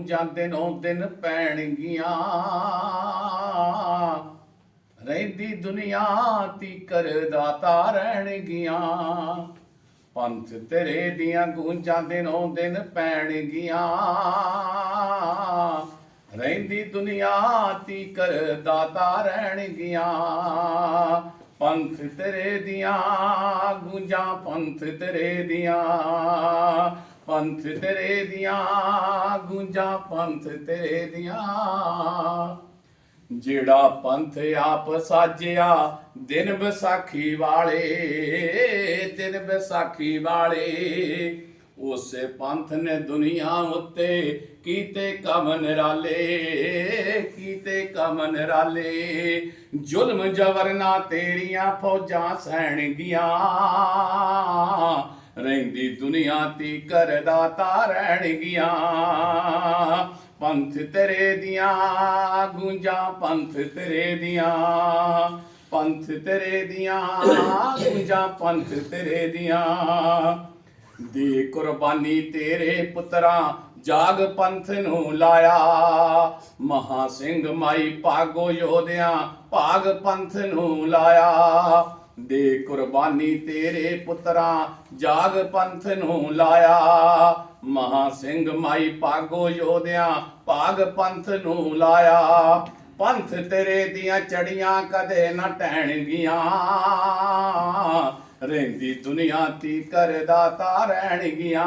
ਗੂੰਜਾਂ ਦਿਨੋਂ ਦਿਨ ਪੈਣਗੀਆਂ। ਰਹਿੰਦੀ ਦੁਨੀਆ ਤੀ ਦਾਤਾ ਰਹਿਣਗੀਆਂ। ਪੰਥ ਤੇਰੇ ਦੀਆਂ ਗੂੰਜਾਂ ਦਿਨੋਂ ਦਿਨ ਪੈਣਗੀਆਂ। ਰਹਿੰਦੀ ਦੁਨੀਆ ਤੀ ਦਾਤਾ ਰਹਿਣਗੀਆਂ। ਪੰਥ ਤੇਰੇ ਦੀਆਂ ਗੂੰਜਾਂ, ਪੰਥ ਤੇਰੇ ਦੀਆਂ ਪੰਥ ਤੇਰੇ ਦੀਆਂ, ਗੂੰਜਾਂ ਪੰਥ ਤੇਰੇ ਦੀਆਂ। ਜਿਹੜਾ ਪੰਥ ਆਪ ਸਾਜਿਆ, ਦਿਨ ਵਿਸਾਖੀ ਵਾਲੇ, ਦਿਨ ਵਿਸਾਖੀ ਵਾਲੇ, ਉਸੇ ਪੰਥ ਨੇ ਦੁਨੀਆ ਉੱਤੇ ਕੀਤੇ ਕੰਮ ਨਿਰਾਲੇ, ਕੀਤੇ ਕੰਮ ਨਿਰਾਲੇ। ਜ਼ੁਲਮ ਜਵਰਨਾ ਤੇਰੀਆਂ ਫੌਜਾਂ ਸਹਿਣਗੀਆਂ। ਰਹਿੰਦੀ ਦੁਨੀਆ ਤੀ ਕਰਦਾ ਤਾ ਰਹਿਣਗੀਆਂ ਪੰਥ ਤੇਰੇ ਦੀਆਂ, ਗੂੰਜਾਂ ਪੰਥ ਤੇਰੇ ਦੀਆਂ। ਪੰਥ ਤੇਰੇ ਦੀਆਂ, ਗੂੰਜਾਂ ਪੰਥ ਤੇਰੇ ਦੀਆਂ। ਦੀ ਕੁਰਬਾਨੀ ਤੇਰੇ ਪੁੱਤਰਾਂ, ਜਾਗ ਪੰਥ ਨੂੰ ਲਾਇਆ। ਮਹਾ ਸਿੰਘ ਮਾਈ ਭਾਗੋ ਯੋਧਿਆਂ, ਭਾਗ ਪੰਥ ਨੂੰ ਲਾਇਆ। ਦੇ ਕੁਰਬਾਨੀ ਤੇਰੇ ਪੁੱਤਰਾਂ ਜਾਗ ਪੰਥ ਨੂੰ ਲਾਇਆ। ਮਹਾ ਸਿੰਘ ਮਾਈ ਭਾਗੋ ਯੋਧਿਆਂ ਭਾਗ ਪੰਥ ਨੂੰ ਲਾਇਆ। ਪੰਥ ਤੇਰੇ ਦੀਆਂ ਚੜੀਆਂ ਕਦੇ ਨਾ ਟਹਿਣਗੀਆਂ। ਰਹਿੰਦੀ ਦੁਨੀਆ ਤੀ ਕਰਦਾ ਤਾ ਰਹਿਣਗੀਆਂ।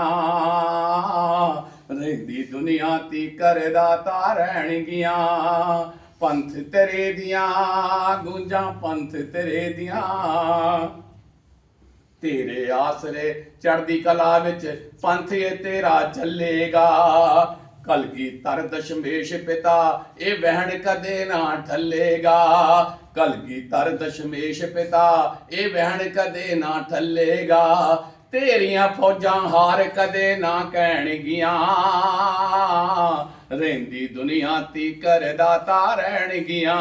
ਰਹਿੰਦੀ ਦੁਨੀਆ ਤੀ ਕਰਦਾ ਤਾ ਰਹਿਣਗੀਆਂ। ਪੰਥ ਤੇਰੇ ਦੀਆਂ, ਗੂੰਜਾਂ ਪੰਥ ਤੇਰੇ ਦੀਆਂ। ਤੇਰੇ ਆਸਰੇ ਚੜ੍ਹਦੀ ਕਲਾ ਵਿੱਚ ਪੰਥ ਇਹ ਤੇਰਾ ਚੱਲੇਗਾ। ਕਲਗੀ ਤਰ ਦਸ਼ਮੇਸ਼ ਪਿਤਾ ਇਹ ਵਹਿਣ ਕਦੇ ਨਾ ਠੱਲੇਗਾ। ਕਲਗੀ ਤਰ ਦਸ਼ਮੇਸ਼ ਪਿਤਾ ਇਹ ਵਹਿਣ ਕਦੇ ਨਾ ਠੱਲੇਗਾ। ਤੇਰੀਆਂ ਫੌਜਾਂ ਹਾਰ ਕਦੇ ਨਾ ਕਹਿਣਗੀਆਂ। ਰਹਿੰਦੀ ਦੁਨੀਆ ਤੀ ਕਰਦਾ ਤਾ ਰਹਿਣਗੀਆਂ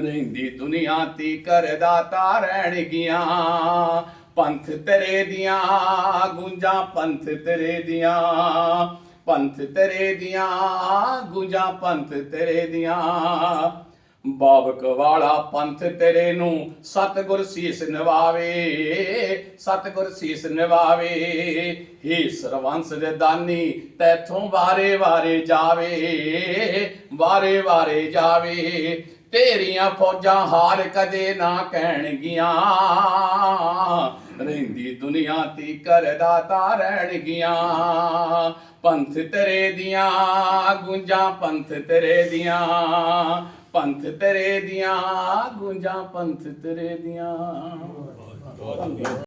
ਰਹਿੰਦੀ ਦੁਨੀਆ ਤੀ ਕਰਦਾ ਤਾ ਰਹਿਣਗੀਆਂ ਪੰਥ ਤੇਰੇ ਦੀਆਂ ਗੂੰਜਾਂ, ਪੰਥ ਤੇਰੇ ਦੀਆਂ। ਪੰਥ ਤੇਰੇ ਦੀਆਂ ਗੂੰਜਾਂ, ਪੰਥ ਤੇਰੇ ਦੀਆਂ। ਬਾਬਕ ਵਾਲਾ ਪੰਥ ਤੇਰੇ ਨੂੰ ਸਤਗੁਰ ਸੀਸ ਨਿਵਾਵੇ, ਸਤਗੁਰ ਸੀਸ ਨਿਵਾਵੇ। ਹੀ ਸਰਵੰਸ ਦੇ ਦਾਨੀ, ਤੈਥੋਂ ਵਾਰੇ ਵਾਰੇ ਜਾਵੇ, ਵਾਰੇ ਵਾਰੇ ਜਾਵੇ। ਤੇਰੀਆਂ ਫੌਜਾਂ ਹਾਰ ਕਦੇ ਨਾ ਕਹਿਣਗੀਆਂ। ਰਹਿੰਦੀ ਦੁਨੀਆ ਤੀ ਕਰਦਾ ਤਾ ਰਹਿਣਗੀਆਂ। ਪੰਥ ਤੇਰੇ ਦੀਆਂ, ਗੁੰਜਾਂ ਪੰਥ ਤੇਰੇ ਦੀਆਂ। ਪੰਥ ਤੇਰੇ ਦੀਆਂ, ਗੁੰਜਾਂ ਪੰਥ ਤੇਰੇ ਦੀਆਂ।